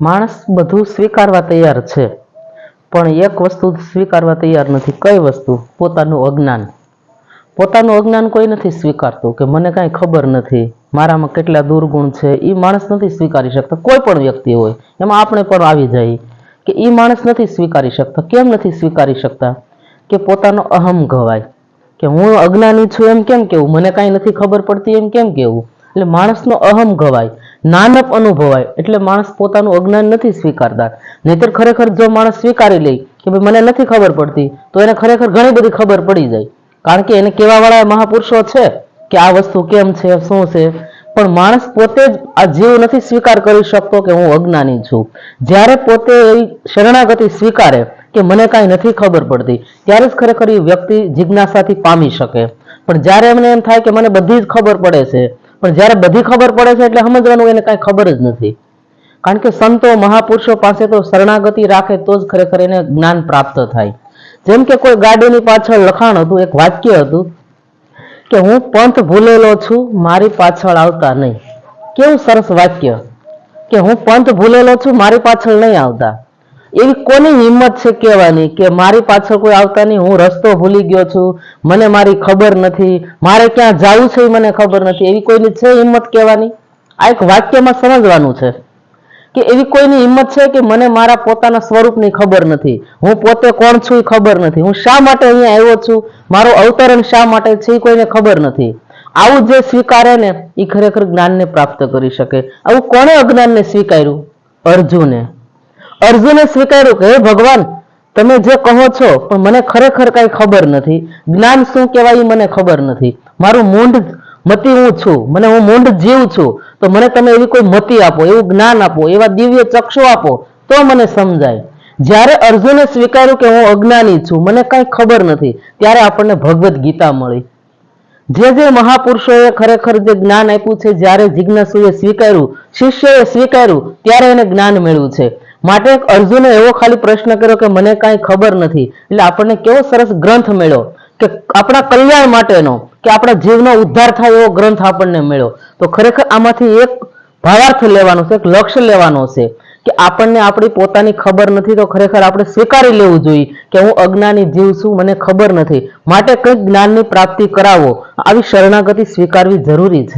માણસ બધું સ્વીકારવા તૈયાર છે. પણ એક વસ્તુ સ્વીકારવા તૈયાર નથી. કઈ વસ્તુ? પોતાનું અજ્ઞાન. પોતાનું અજ્ઞાન કોઈ નથી સ્વીકારતું, કે મને કાંઈ ખબર નથી. મારામાં કેટલા દુર્ગુણ છે. એ માણસ નથી સ્વીકારી શકતા. કોઈ પણ વ્યક્તિ હોય. એમાં આપણે પણ આવી જઈએ કે એ માણસ નથી સ્વીકારી શકતા. કેમ નથી સ્વીકારી શકતા? કે પોતાનો અહમ ગવાય. કે હું અજ્ઞાની છું એમ કેમ કેવું? મને કાંઈ નથી ખબર પડતી એમ કેમ કેવું? એટલે માણસનો અહમ ગવાય. નાનપ અનુભવાય. એટલે માણસ પોતાનું અજ્ઞાન નથી સ્વીકારતા. નહીતર ખરેખર જો માણસ સ્વીકારી લે કે ભાઈ મને નથી ખબર પડતી, તો એને ખરેખર ઘણી બધી ખબર પડી જાય. કારણ કે એને કહેવાવાળા મહાપુરુષો છે કે આ વસ્તુ કેમ છે, શું છે? પણ માણસ પોતે જ આ જીવ નથી સ્વીકાર કરી શકતો કે હું અજ્ઞાની છું. જ્યારે પોતે એવી શરણાગતિ સ્વીકારે કે મને કાંઈ નથી ખબર પડતી, ત્યારે જ ખરેખર એ વ્યક્તિ જિજ્ઞાસાથી પામી શકે. પણ જ્યારે એમને એમ થાય કે મને બધી જ ખબર પડે છે પણ જ્યારે બધી ખબર પડે છે એટલે સમજવાનું એને કાંઈ ખબર જ નથી. કારણ કે સંતો મહાપુરુષો પાસે તો શરણાગતિ રાખે તો જ ખરેખર એને જ્ઞાન પ્રાપ્ત થાય. જેમ કે કોઈ ગાડીની પાછળ લખાણ હતું, એક વાક્ય હતું કે હું પંથ ભૂલેલો છું, મારી પાછળ આવતા નહીં. કેવું સરસ વાક્ય. કે હું પંથ ભૂલેલો છું, મારી પાછળ નહીં આવતા. એવી કોની હિંમત છે કહેવાની કે મારી પાછળ કોઈ આવતા નહીં, હું રસ્તો ભૂલી ગયો છું, મને મારી ખબર નથી, મારે ક્યાં જવું છે એ મને ખબર નથી. એવી કોઈની છે હિંમત કહેવાની? આ એક વાક્યમાં સમજવાનું છે કે એવી કોઈની હિંમત છે કે મને મારા પોતાના સ્વરૂપની ખબર નથી. હું પોતે કોણ છું એ ખબર નથી. હું શા માટે અહીંયા આવ્યો છું? મારું અવતરણ શા માટે છે એ કોઈને ખબર નથી. આવું જે સ્વીકારે ને, એ ખરેખર જ્ઞાનને પ્રાપ્ત કરી શકે. આવું કોણે અજ્ઞાનને સ્વીકાર્યું? અર્જુને. અર્જુને સ્વીકાર્યું કે, હે ભગવાન, તમે જે કહો છો, પણ મને ખરેખર કઈ ખબર નથી. જ્ઞાન શું કહેવાય મને ખબર નથી. મારું મૂંઢ મતી હું છું. મને હું મૂંઢ જીવ છું. તો મને તમે એવી કોઈ મતિ આપો, એવું જ્ઞાન આપો, એવા દિવ્ય ચક્ષુ આપો, તો મને સમજાય. જ્યારે અર્જુને સ્વીકાર્યું કે હું અજ્ઞાની છું, મને કઈ ખબર નથી. ત્યારે આપણને ભગવદ્ ગીતા મળી. જે જે મહાપુરુષોએ ખરેખર જે જ્ઞાન આપ્યું છે, જ્યારે જિજ્ઞાસુએ સ્વીકાર્યું, શિષ્યએ સ્વીકાર્યું, ત્યારે એને જ્ઞાન મેળવ્યું છે. માટે એક અર્જુને એવો ખાલી પ્રશ્ન કર્યો કે મને કાંઈ ખબર નથી. એટલે આપણને કેવો સરસ ગ્રંથ મળ્યો કે આપણા કલ્યાણ માટેનો, કે આપણા જીવનો ઉદ્ધાર થાય એવો ગ્રંથ આપણને મળ્યો. તો ખરેખર આમાંથી એક ભાવાર્થ લેવાનો છે, એક લક્ષ્ય લેવાનો છે કે આપણને આપણી પોતાની ખબર નથી, તો ખરેખર આપણે સ્વીકારી લેવું જોઈએ કે હું અજ્ઞાની જીવ છું, મને ખબર નથી. માટે કંઈક જ્ઞાનની પ્રાપ્તિ કરાવો. આવી શરણાગતિ સ્વીકારવી જરૂરી છે.